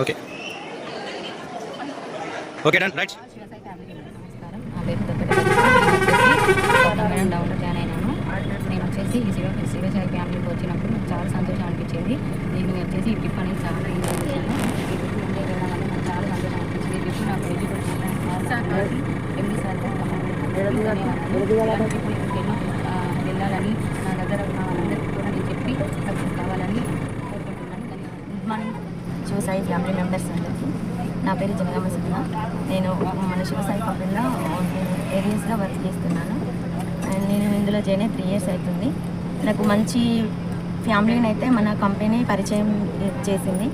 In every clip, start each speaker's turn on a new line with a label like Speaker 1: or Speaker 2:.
Speaker 1: Okay. Okay done right.
Speaker 2: Shivasai నమస్కారం join అయినాను నేను వచ్చేసి ఈ శివ శివసాయి ఫ్యామిలీకి వచ్చినప్పుడు నాకు చాలా సంతోషం అనిపించేది నేను వచ్చేసి ఈ ట్రిప్ అనేది చాలా ఎంజాయ్ చేశాను ఈ ట్రిప్ వల్ల నాకు చాలా సంతోషం అనిపించింది ట్రిప్ నాకు ఎడ్యుకేషన్ సార్ నా దగ్గర ఉన్న వాళ్ళందరికీ కూడా నేను చెప్పి సక్సెస్ కావాలని కోరుకుంటున్నాను ధన్యవాదాలు good morning Shivasai family members అందరికీ. నా పేరు జనగామ సింహ నేను మన శివసాయి కంపెనీలో ఏరియస్గా వర్క్ చేస్తున్నాను. అండ్ నేను ఇందులో జాయిన్ అయ్యి త్రీ ఇయర్స్ అవుతుంది. నాకు మంచి ఫ్యామిలీని అయితే మన కంపెనీ పరిచయం చేసింది.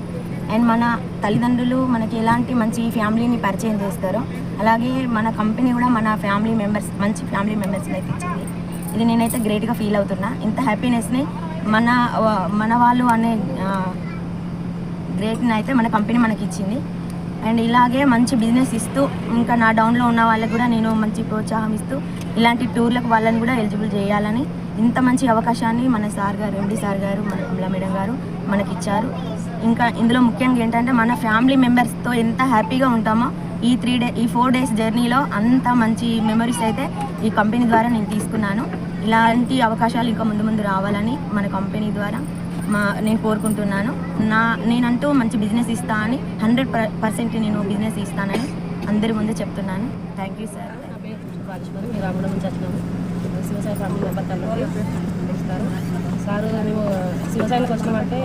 Speaker 2: అండ్ మన తల్లిదండ్రులు మనకి ఎలాంటి మంచి ఫ్యామిలీని పరిచయం చేస్తారో అలాగే మన కంపెనీ కూడా మన ఫ్యామిలీ మెంబర్స్ మంచి ఫ్యామిలీ మెంబర్స్ని అయితే ఇచ్చింది. ఇది నేనైతే గ్రేట్గా ఫీల్ అవుతున్నా. ఇంత హ్యాపీనెస్ని మన మన వాళ్ళు అనే రేట్ని అయితే మన కంపెనీ మనకి ఇచ్చింది అండ్ ఇలాగే మంచి బిజినెస్ ఇస్తూ ఇంకా నా డౌన్లో ఉన్న వాళ్ళకి కూడా నేను మంచి ప్రోత్సాహం ఇస్తూ ఇలాంటి టూర్లకు వాళ్ళని కూడా ఎలిజిబుల్ చేయాలని ఇంత మంచి అవకాశాన్ని మన సార్ గారు ఎండి సార్ గారు మన కమలా మేడం గారు మనకి ఇచ్చారు ఇంకా ఇందులో ముఖ్యంగా ఏంటంటే మన ఫ్యామిలీ మెంబర్స్తో ఎంత హ్యాపీగా ఉంటామో ఈ త్రీ డే ఈ ఫోర్ డేస్ జర్నీలో అంత మంచి మెమరీస్ అయితే ఈ కంపెనీ ద్వారా నేను తీసుకున్నాను. ఇలాంటి అవకాశాలు ఇంకా ముందు ముందు రావాలని మన కంపెనీ ద్వారా మా నేను కోరుకుంటున్నాను. నా నేనంటూ మంచి బిజినెస్ ఇస్తా అని హండ్రెడ్ పర్సెంట్ నేను బిజినెస్ ఇస్తానని అందరి ముందు చెప్తున్నాను. Thank you sir.
Speaker 3: నా పేరు మేము రామగుండం నుంచి వచ్చినాము శివసాయి ఫ్యామిలీ మెంబర్ కన్నా ఇస్తారు సారు మేము శివసాయిలోకి వచ్చినామంటే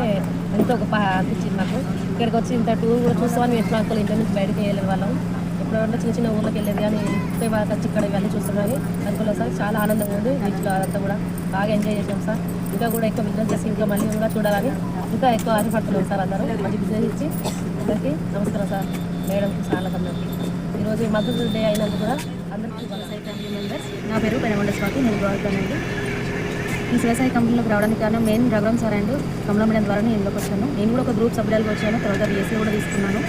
Speaker 3: ఎంతో గొప్ప అనిపించింది నాకు ఇక్కడికి వచ్చి ఇంత టూర్ కూడా చూస్తామని ఎట్లా అనుకోలేదు ఇంటి నుంచి బయటకు వెళ్ళిన వాళ్ళం ఎప్పుడంటే చిన్న చిన్న ఊళ్ళకి వెళ్ళేది కానీ ఇంతే బాగా వచ్చి ఇక్కడ వెళ్ళి చూస్తున్నామని అనుకోలేదు సార్ చాలా ఆనందంగా ఉంది బీచ్లో అదంతా కూడా బాగా ఎంజాయ్ చేసాం సార్ ఇంకా కూడా ఎక్కువ బిజినెస్ చేసి ఇంకా మళ్ళీ కూడా చూడాలని ఇంకా ఎక్కువ ఆశపడుతున్నాం సార్ అందరూ. మంచి బిజినెస్ ఇచ్చి అందరికీ నమస్కారం సార్. మేడంకి చాలా అందరికీ ఈరోజు మద్దతు డే అయినందుకు కూడా అందరికీ
Speaker 2: వ్యవసాయ ఫ్యామిలీ మెంబర్స్. నా పేరు పెనగొండ స్వాతి నేను గోవర్ధనండి ఈ వ్యవసాయ కంపెనీలోకి రావడానికి కారణం main Raghuram sir and Kamala madam ద్వారా నేను ఇందులోకి వచ్చాను. నేను కూడా ఒక గ్రూప్ సభ్యులుగా వచ్చాను. తర్వాత బీఎస్సీ కూడా తీసుకున్నాను.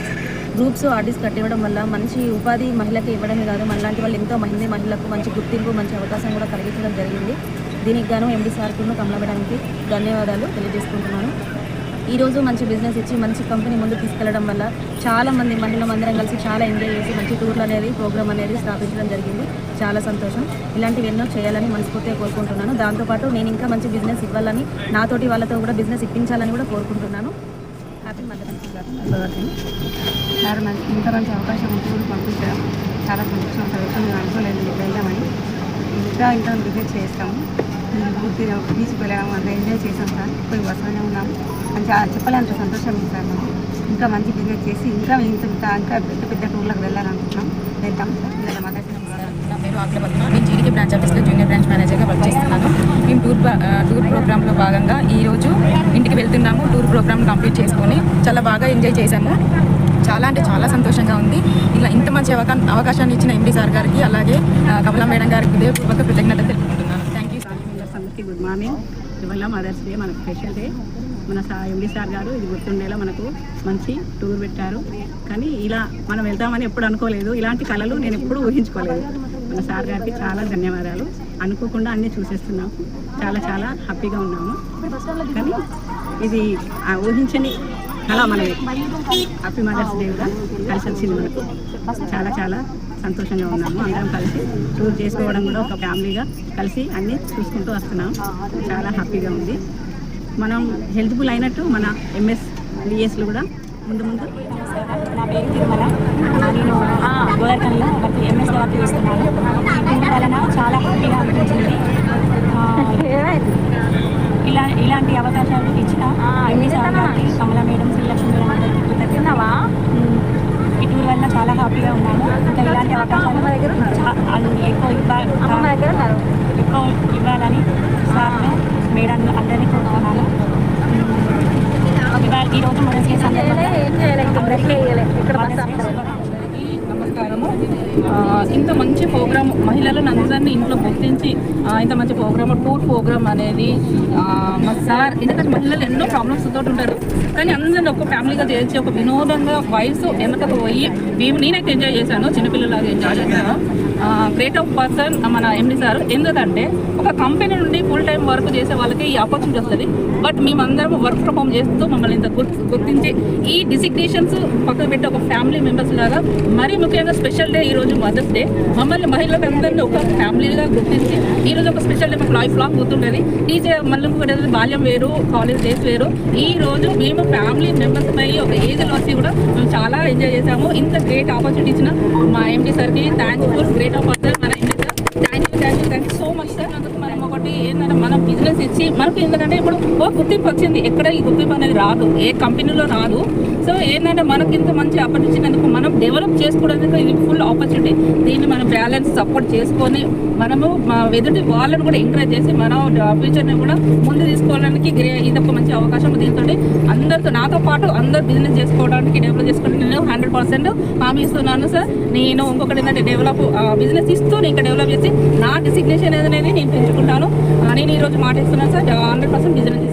Speaker 2: గ్రూప్స్ ఆర్డీస్ కట్టివ్వడం వల్ల మంచి ఉపాధి మహిళకి ఇవ్వడమే కాదు మనలాంటి వాళ్ళు ఎంతో మంది మహిళలకు మంచి గుర్తింపు మంచి అవకాశం కూడా కలిగించడం జరిగింది. దీనికి గాను ఎండి సార్కును కమలా ధన్యవాదాలు తెలియజేసుకుంటున్నాను. ఈరోజు మంచి బిజినెస్ ఇచ్చి మంచి కంపెనీ ముందు తీసుకెళ్ళడం వల్ల చాలా మంది మహిళలు అందరం కలిసి చాలా ఎంజాయ్ చేసి మంచి టూర్లు అనేది ప్రోగ్రామ్ అనేది స్థాపించడం జరిగింది. చాలా సంతోషం. ఇలాంటివి ఎన్నో చేయాలని మనస్ఫూర్తిగా కోరుకుంటున్నాను. దాంతోపాటు నేను ఇంకా మంచి బిజినెస్ ఇవ్వాలని నాతోటి వాళ్ళతో కూడా బిజినెస్ ఇప్పించాలని కూడా కోరుకుంటున్నాను. హ్యాపీ మదర్
Speaker 4: సార్ మంచి ఇంత మంచి అవకాశం ఉంటుంది పంపించడం చాలా సంతోషం. ఉంటుంది మేము అనుకోలేదు. మీరు. వెళ్దామని ఇంకా ఇంకా విజిట్ చేస్తాము. పూర్తిగా బీచ్కి వెళ్ళడం అంతా ఎంజాయ్ చేసాం సార్. పోయి వస్తూనే ఉన్నాం. మంచిగా చెప్పలేంత సంతోషం ఉంది సార్ మాకు. ఇంకా మంచి బిజినెస్ చేసి ఇంకా ఇంత ఇంకా ఇంకా పెద్ద పెద్ద టూర్లకు వెళ్ళాలనుకుంటున్నాం. వెళ్తాం. సార్ ఇలా
Speaker 5: పేరు ఆకుల నేను జీడికి బ్రాంచ్ ఆఫీస్లో జూనియర్ బ్రాంచ్ మేనేజర్గా వర్క్ చేస్తున్నాను. మేము టూర్ టూర్ ప్రోగ్రాంలో భాగంగా ఈరోజు ఇంటికి వెళ్తున్నాము. టూర్ ప్రోగ్రామ్ కంప్లీట్ చేసుకొని చాలా బాగా ఎంజాయ్ చేశాము. చాలా అంటే చాలా సంతోషంగా ఉంది. ఇలా ఇంత మంచి అవకా అవకాశాన్ని ఇచ్చిన ఎండి సార్ గారికి అలాగే కమలా మేడం గారికి హృదయపూర్వక కృతజ్ఞత తెలుపుకుంటున్నాను థ్యాంక్ యూ
Speaker 4: మెంబర్స్ అందరికీ గుడ్ మార్నింగ్ ఇవాళ మదర్స్ డే మనకు స్పెషల్ డే. మన ఎండి సార్ గారు ఇది గుర్తుండేలా మనకు మంచి టూర్ పెట్టారు. కానీ ఇలా మనం వెళ్తామని ఎప్పుడు అనుకోలేదు. ఇలాంటి కళలు నేను ఎప్పుడూ ఊహించుకోలేదు. మన సార్ గారికి చాలా ధన్యవాదాలు. అనుకోకుండా అన్నీ చూసేస్తున్నాము. చాలా చాలా హ్యాపీగా ఉన్నాము. కానీ ఇది ఊహించని అలా మనది హ్యాపీ మదర్స్ డే కూడా కలిసి వచ్చింది మనకు చాలా చాలా సంతోషంగా ఉన్నాము. అందరం కలిసి టూర్ చేసుకోవడం కూడా ఒక ఫ్యామిలీగా కలిసి అన్నీ చూసుకుంటూ వస్తున్నాం. చాలా హ్యాపీగా ఉంది. మనం హెల్త్ఫుల్ అయినట్టు మన ఎంఎస్ విఎస్లు కూడా ముందు ముందు
Speaker 6: నా పేరు తిరుమల. నేను గోవర్ధన్లో ఎంఎస్ వర్క్ చేస్తున్నాను. వలన చాలా హ్యాపీగా అనిపించింది ఆ, ఇలా ఇలాంటి అవకాశాలు ఇచ్చిన ఎంఎస్ గారికి కమలా మేడం శ్రీలక్ష్మి మేడం అందరికీ కృతజ్ఞతవా ఈ టూర్ వల్ల చాలా హ్యాపీగా ఉన్నాను ఇంకా ఇలాంటి అవకాశాలు చా- అది ఎక్కువ ఇవ్వ ఎక్కువ ఇవ్వాలని సార్ను మేడం అందరినీ కోరుతున్నాను ఇవాళ ఈరోజు మదర్స్ డే సందర్భంగా అందరికీ మదర్స్ డే శుభాకాంక్షలు.
Speaker 5: నమస్కారము ఆ, ఇంత మంచి ప్రోగ్రామ్ మహిళలను అందరినీ ఇంట్లో గుర్తించి ఇంత మంచి ప్రోగ్రామ్ టూర్ ప్రోగ్రామ్ అనేది మా సార్ ఎందుకంటే మహిళలు ఎన్నో ప్రాబ్లమ్స్ తోటి ఉంటారు. కానీ అందరిని ఒక ఫ్యామిలీగా చేసి ఒక వినోదంగా వయసు వెనకకు పోయి మేము నేనైతే ఎంజాయ్ చేశాను చిన్నపిల్లలాగా ఎంజాయ్ చేశాను.
Speaker 1: గ్రేట్ ఆఫ్ పర్సన్ మన ఎండి సార్. ఎందుకంటే ఒక కంపెనీ నుండి ఫుల్ టైం వర్క్ చేసే వాళ్ళకి ఈ ఆపర్చునిటీ వస్తుంది. బట్ మేమందరం వర్క్ ఫ్రమ్ హోమ్ చేస్తూ మమ్మల్ని ఇంత గుర్తు గుర్తించి ఈ డిసిగ్నేషన్స్ పక్కన పెట్టి ఒక ఫ్యామిలీ మెంబర్స్ లాగా మరీ ముఖ్యంగా స్పెషల్ డే ఈ రోజు మదర్స్ డే మమ్మల్ని మహిళలందరినీ ఒక ఫ్యామిలీగా గుర్తించి ఈ రోజు ఒక స్పెషల్ డే మాకు లైఫ్ లాంగ్ గుర్తుంటుంది. టీచే మళ్ళీ ఇంకొకటి బాల్యం వేరు కాలేజ్ డేస్ వేరు. ఈ రోజు మేము ఫ్యామిలీ మెంబర్స్ అయ్యి ఒక ఏజ్ వచ్చి కూడా మేము చాలా ఎంజాయ్ చేసాము ఇంత గ్రేట్ ఆపర్చునిటీ ఇచ్చిన మా ఎండి సార్కి థ్యాంక్ఫుల్ గ్రేట్ ఆఫ్ పర్సన్ మన thank you thank you thank you so much sir అందుకు మనం ఒకటి ఏంటంటే మనం బిజినెస్ ఇచ్చి మనకు ఎందుకంటే ఇప్పుడు ఓ గుర్తింపు వచ్చింది. ఎక్కడ ఈ గుర్తింపు అనేది రాదు. ఏ కంపెనీలో రాదు. సో ఏంటంటే మనకి ఇంత మంచి ఆపర్చునిటీ ఇచ్చినందుకు మనం డెవలప్ చేసుకోవడానికి ఇది ఫుల్ ఆపర్చునిటీ దీన్ని మనం బ్యాలెన్స్ సపోర్ట్ చేసుకొని మనము మా ఎదుటి వాళ్ళని కూడా ఎంకరేజ్ చేసి మన ఫ్యూచర్ని కూడా ముందు తీసుకోవడానికి గ్రే- ఇది ఒక మంచి అవకాశం దీంతో అందరితో నాతో పాటు అందరు బిజినెస్ చేసుకోవడానికి డెవలప్ చేసుకోవడానికి నేను హండ్రెడ్ పర్సెంట్ హామీ ఇస్తున్నాను సార్. నేను ఇంకొకటి ఏంటంటే డెవలప్ బిజినెస్ ఇస్తూ నేను ఇంకా డెవలప్ చేసి నా డిసిగ్నేషన్ అనేది నేను పెంచుకుంటాను. నేను ఈరోజు మాట ఇస్తున్నాను సార్ హండ్రెడ్ పర్సెంట్ బిజినెస్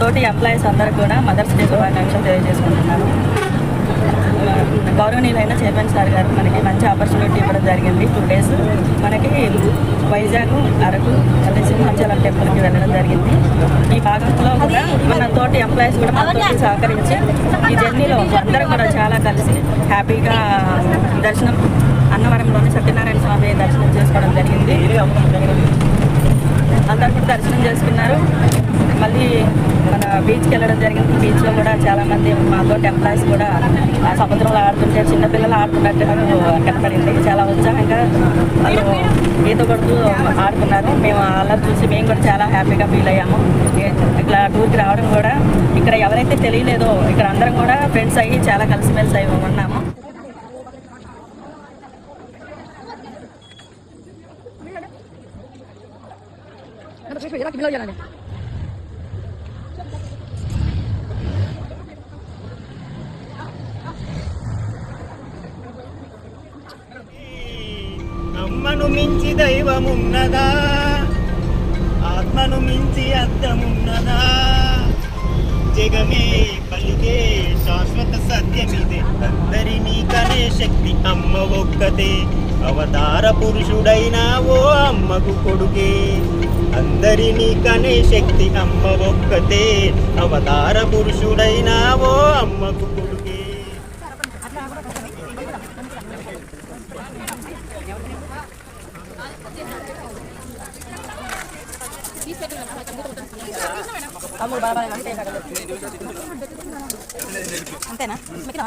Speaker 7: తోటి ఎంప్లాయీస్ అందరూ కూడా మదర్స్ డే శుభాకాంక్షలు తెలియజేసుకుంటున్నాను. గౌరవనీయులైన చైర్మన్ సార్ గారు మనకి మంచి ఆపర్చునిటీ ఇవ్వడం జరిగింది టూ డేస్. మనకి వైజాగ్ అరకు అదే సింహాచలం టెంపుల్కి వెళ్ళడం జరిగింది. ఈ భాగంలో కూడా మన తోటి ఎంప్లాయీస్ కూడా మనతో సహకరించి ఈ జర్నీలో అందరం కూడా చాలా కలిసి హ్యాపీగా దర్శనం అన్నవరంలోని సత్యనారాయణ స్వామి దర్శనం చేసుకోవడం జరిగింది. అందరూ కూడా దర్శనం చేసుకున్నారు. మళ్ళీ మన బీచ్కి వెళ్ళడం జరిగింది. బీచ్లో కూడా చాలామంది మాతో ఎంప్లాయీస్ కూడా ఆ సముద్రంలో ఆడుతుంటే చిన్నపిల్లలు ఆడుతున్నట్టు నాకు కనపడింది. చాలా ఉత్సాహంగా వాళ్ళు ఈత కొడుతూ ఆడుతున్నారు మేము అలా చూసి మేము కూడా చాలా హ్యాపీగా ఫీల్ అయ్యాము. ఇట్లా టూర్కి రావడం కూడా ఇక్కడ ఎవరైతే తెలియలేదో ఇక్కడ అందరం కూడా ఫ్రెండ్స్ అయ్యి చాలా కలిసిమెలిసి అయి ఉన్నాము.
Speaker 8: అమ్మను మించి దైవమున్నదా? ఆత్మను మించి అర్థమున్నదా? జగమే పలికే శాశ్వత సత్యమిదే. అందరినీ కనే శక్తి అమ్మ ఒక్కతే. అవతార పురుషుడైనా ఓ అమ్మకు కొడుకే. అందరినీ కనే శక్తి అమ్మ ఒక్కతే. అవతార పురుషుడైనా ఓ అమ్మకు కొడుకే. తమ్ముడు బాగా అంతేనా మేడం